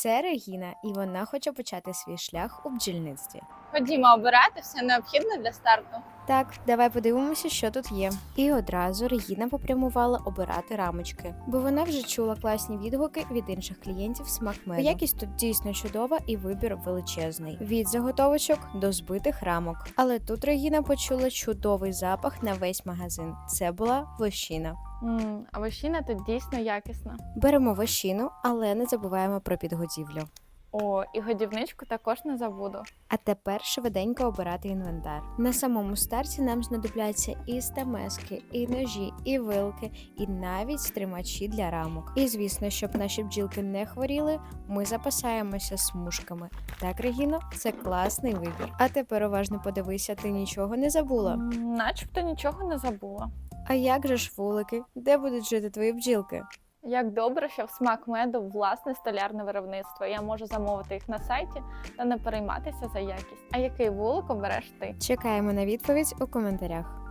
Це Регіна, і вона хоче почати свій шлях у бджільництві. Ходімо обирати все необхідне для старту. Так, давай подивимося, що тут є. І одразу Регіна попрямувала обирати рамочки, бо вона вже чула класні відгуки від інших клієнтів смакмеду. Якість тут дійсно чудова і вибір величезний. Від заготовочок до збитих рамок. Але тут Регіна почула чудовий запах на весь магазин. Це була вощина. Мм, а вощина тут дійсно якісна. Беремо вощину, але не забуваємо про підготівлю. О, і годівничку також не забуду. А тепер швиденько обирати інвентар. На самому старті нам знадобляться і стамески, і ножі, і вилки, і навіть стримачі для рамок. І звісно, щоб наші бджілки не хворіли, ми запасаємося смужками. Так, Регіно, це класний вибір. А тепер уважно подивися, ти нічого не забула. Начебто нічого не забула. А як же ж вулики? Де будуть жити твої бджілки? Як добре, що в смак меду власне столярне виробництво. Я можу замовити їх на сайті та не перейматися за якість. А який вулик обереш ти? Чекаємо на відповідь у коментарях.